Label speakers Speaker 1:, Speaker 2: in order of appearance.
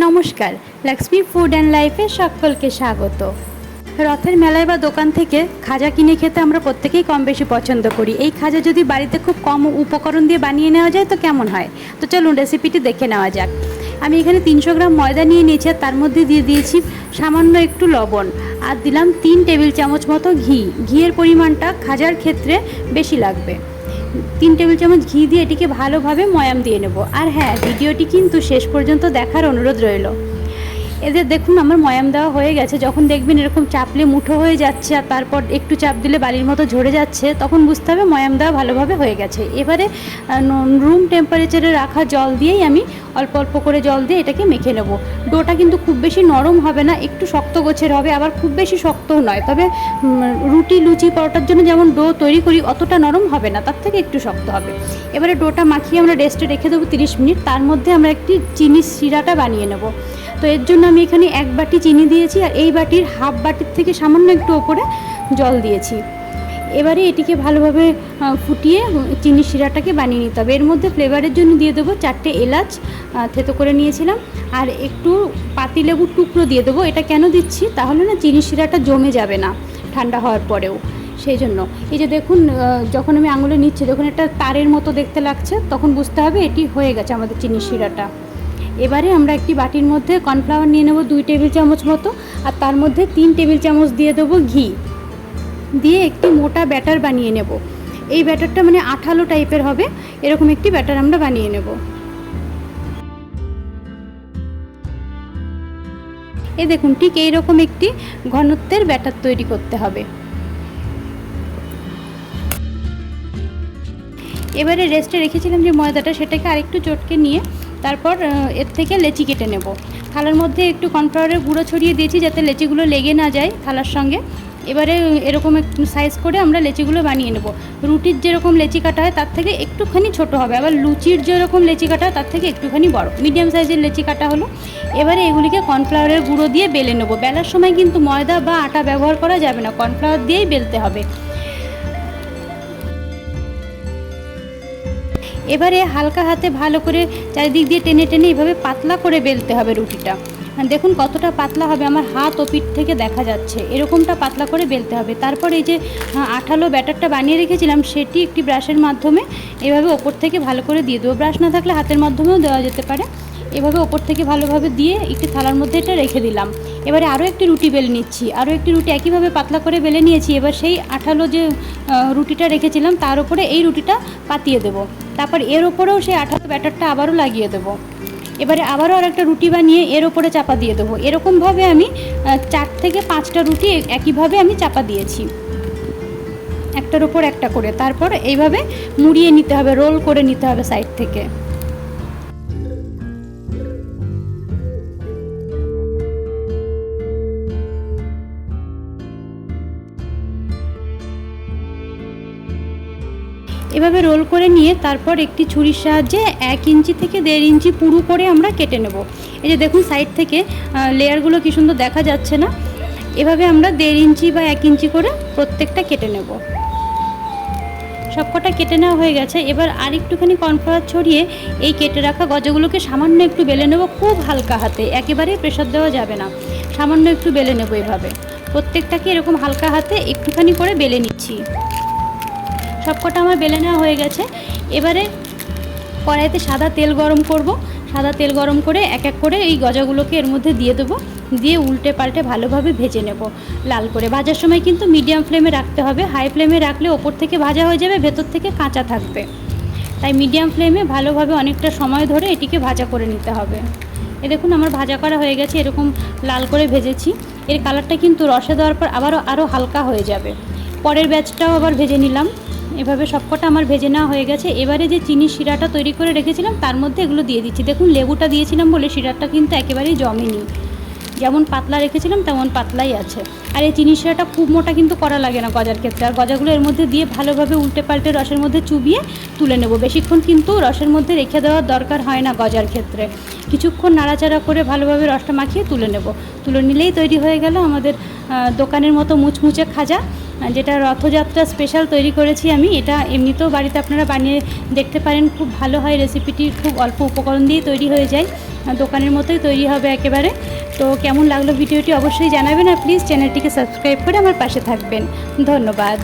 Speaker 1: নমস্কার Lakshmi food and লাইফে সকলকে স্বাগত। রথের মেলায় বা দোকান থেকে খাজা কিনে খেতে আমরা প্রত্যেকেই কম বেশি পছন্দ করি। এই খাজা যদি বাড়িতে খুব কম উপকরণ দিয়ে বানিয়ে নেওয়া যায় তো কেমন হয়? তো চলুন রেসিপিটি দেখে নেওয়া যাক। আমি এখানে তিনশো গ্রাম ময়দা নিয়ে নিয়েছি আর তার মধ্যে দিয়ে দিয়েছি সামান্য একটু লবণ। আর দিলাম তিন টেবিল চামচ মতো ঘি। ঘিয়ের পরিমাণটা খাজার ক্ষেত্রে বেশি লাগবে। তিন টেবিল চামচ ঘি দিয়ে এটিকে ভালোভাবে ময়াম দিয়ে নেব। আর হ্যাঁ ভিডিওটি কিন্তু শেষ পর্যন্ত দেখার অনুরোধ রইল। এদের দেখুন আমার ময়াম দেওয়া হয়ে গেছে, যখন দেখবেন এরকম চাপলে মুঠো হয়ে যাচ্ছে আর তারপর একটু চাপ দিলে বালির মতো ঝরে যাচ্ছে, তখন বুঝতে হবে ময়াম দেওয়া ভালোভাবে হয়ে গেছে। এবারে রুম টেম্পারেচারে রাখা জল দিয়েই আমি অল্প অল্প করে জল দিয়ে এটাকে মেখে নেব। ডোটা কিন্তু খুব বেশি নরম হবে না, একটু শক্ত গোছের হবে, আবার খুব বেশি শক্তও নয়। তবে রুটি, লুচি, পরোটার জন্য যেমন ডো তৈরি করি, অতটা নরম হবে না, তার থেকে একটু শক্ত হবে। এবারে ডোটা মাখিয়ে আমরা রেস্টে রেখে দেবো তিরিশ মিনিট, তার মধ্যে আমরা একটি চিনি শিরাটা বানিয়ে নেব। তো এর জন্য আমি এখানে এক বাটি চিনি দিয়েছি আর এই বাটির হাফ বাটির থেকে সামান্য একটু ওপরে জল দিয়েছি। এবারে এটিকে ভালোভাবে ফুটিয়ে চিনি শিরাটাকে বানিয়ে নিতে হবে। এর মধ্যে ফ্লেভারের জন্য দিয়ে দেবো চারটে এলাচ থেতো করে নিয়েছিলাম। আর একটু পাতিলেবুর টুকরো দিয়ে দেবো। এটা কেন দিচ্ছি? তাহলে না চিনি শিরাটা জমে যাবে না ঠান্ডা হওয়ার পরেও। সেই জন্য এই যে দেখুন যখন আমি আঙুলে নিচ্ছি যখন এটা তারের মতো দেখতে লাগছে, তখন বুঝতে হবে এটি হয়ে গেছে আমাদের চিনি শিরাটা। এবারে আমরা একটি বাটির মধ্যে কর্নফ্লাওয়ার নিয়ে নেব দুই টেবিল চামচ মতো, আর তার মধ্যে তিন টেবিল চামচ দিয়ে দেবো ঘি। দিয়ে একটি মোটা ব্যাটার বানিয়ে নেব। এই ব্যাটারটা মানে আঠালো টাইপের হবে, এরকম একটি ব্যাটার আমরা বানিয়ে নেব। এ দেখুন, ঠিক এইরকম একটি ঘনত্বের ব্যাটার তৈরি করতে হবে। এবারে রেস্টে রেখেছিলাম যে ময়দাটা সেটাকে আরেকটু চটকে নিয়ে তারপর এর থেকে লেচি কেটে নেব। থালার মধ্যে একটু কর্নফ্লাওয়ারের গুঁড়ো ছড়িয়ে দিয়েছি যাতে লেচিগুলো লেগে না যায় থালার সঙ্গে। এবারে এরকম একটু সাইজ করে আমরা লেচিগুলো বানিয়ে নেব। রুটির যেরকম লেচি কাটা হয় তার থেকে একটুখানি ছোট হবে। আবার লুচির যেরকম লেচি কাটা তার থেকে একটুখানি বড়। মিডিয়াম সাইজের লেচি কাটা হলো। এবারে এগুলিকে কর্নফ্লাওয়ারের গুঁড়ো দিয়ে বেলে নেব। বেলার সময় কিন্তু ময়দা বা আটা ব্যবহার করা যাবে না। কর্নফ্লাওয়ার দিয়েই বেলতে হবে। এবারে হালকা হাতে ভালো করে চারিদিক দিয়ে টেনে টেনে এভাবে পাতলা করে বেলতে হবে রুটিটা। দেখুন কতটা পাতলা হবে, আমার হাত ও পিঠ থেকে দেখা যাচ্ছে। এরকমটা পাতলা করে বেলতে হবে। তারপর এই যে আঠালো ব্যাটারটা বানিয়ে রেখেছিলাম, সেটি একটি ব্রাশের মাধ্যমে এভাবে ওপর থেকে ভালো করে দিয়ে দেবো। ব্রাশ না থাকলে হাতের মাধ্যমেও দেওয়া যেতে পারে। এভাবে ওপর থেকে ভালোভাবে দিয়ে একটি থালার মধ্যে এটা রেখে দিলাম। এবারে আরও একটি রুটি বেলে নিচ্ছি। আরও একটি রুটি একইভাবে পাতলা করে বেলে নিয়েছি। এবার সেই আঠালো যে রুটিটা রেখেছিলাম তার উপরে এই রুটিটা পাতিয়ে দেবো। তারপর এর ওপরেও সেই আঠালো ব্যাটারটা আবারও লাগিয়ে দেবো। এবারে আবারও আর একটা রুটি বানিয়ে এর ওপরে চাপা দিয়ে দেবো। এরকমভাবে আমি চার থেকে পাঁচটা রুটি একইভাবে আমি চাপা দিয়েছি। একটার ওপর একটা করে। তারপর এইভাবে মুড়িয়ে নিতে হবে, রোল করে নিতে হবে সাইড থেকে। এভাবে রোল করে নিয়ে তারপর একটি ছুরির সাহায্যে এক ইঞ্চি থেকে দেড় ইঞ্চি পুরু করে আমরা কেটে নেব। এই যে দেখুন সাইড থেকে লেয়ারগুলো কি সুন্দর দেখা যাচ্ছে না। এভাবে আমরা দেড় ইঞ্চি বা এক ইঞ্চি করে প্রত্যেকটা কেটে নেব। সবকটা কেটে নেওয়া হয়ে গেছে। এবার আর একটুখানি কর্নফ্লাওয়ার ছড়িয়ে এই কেটে রাখা গজাগুলোকে সামান্য একটু বেলে নেব খুব হালকা হাতে। একেবারেই প্রেশার দেওয়া যাবে না। সামান্য একটু বেলে নেব এভাবে। প্রত্যেকটাকে এরকম হালকা হাতে একটুখানি করে বেলে নিচ্ছি। সবকটা আমার বেলে নেওয়া হয়ে গেছে। এবারে কড়াইতে সাদা তেল গরম করব। সাদা তেল গরম করে এক এক করে এই গজাগুলোকে এর মধ্যে দিয়ে দেবো। দিয়ে উল্টে পাল্টে ভালোভাবে ভেজে নেব লাল করে। ভাজার সময় কিন্তু মিডিয়াম ফ্লেমে রাখতে হবে। হাই ফ্লেমে রাখলে ওপর থেকে ভাজা হয়ে যাবে, ভেতর থেকে কাঁচা থাকবে। তাই মিডিয়াম ফ্লেমে ভালোভাবে অনেকটা সময় ধরে এটিকে ভাজা করে নিতে হবে। এ দেখুন, আমার ভাজা করা হয়ে গেছে, এরকম লাল করে ভেজেছি। এর কালারটা কিন্তু রসে দেওয়ার পর আবারও আরও হালকা হয়ে যাবে। পরের ব্যাচটাও আবার ভেজে নিলাম। এভাবে সবকটা আমার ভেজে নেওয়া হয়ে গেছে। এবারে যে চিনি শিরাটা তৈরি করে রেখেছিলাম, তার মধ্যে এগুলো দিয়ে দিচ্ছি। দেখুন, লেবুটা দিয়েছিলাম বলে শিরাটা কিন্তু একেবারেই জমেনি। যেমন পাতলা রেখেছিলাম, তেমন পাতলাই আছে। আর এই চিনি শিরাটা খুব মোটা কিন্তু করা লাগে না গজার ক্ষেত্রে। আর গজাগুলো এর মধ্যে দিয়ে ভালোভাবে উল্টে পাল্টে রসের মধ্যে চুবিয়ে তুলে নেব। বেশিক্ষণ কিন্তু রসের মধ্যে রেখে দেওয়ার দরকার হয় না গজার ক্ষেত্রে। কিছুক্ষণ নাড়াচাড়া করে ভালোভাবে রসটা মাখিয়ে তুলে নেব। তুলে নিলেই তৈরি হয়ে গেল আমাদের দোকানের মতো মুচমুচে খাজা। যেটা রথযাত্রা স্পেশাল তৈরি করেছি আমি, এটা এমনিতেও বাড়িতে আপনারা বানিয়ে দেখতে পারেন, খুব ভালো হয় রেসিপিটি খুব অল্প উপকরণ দিয়ে তৈরি হয়ে যায় দোকানের মতোই তৈরি হবে একেবারে। তো কেমন লাগল ভিডিওটি অবশ্যই জানাবেন আর প্লিজ চ্যানেলটিকে সাবস্ক্রাইব করে আমার পাশে থাকবেন। ধন্যবাদ।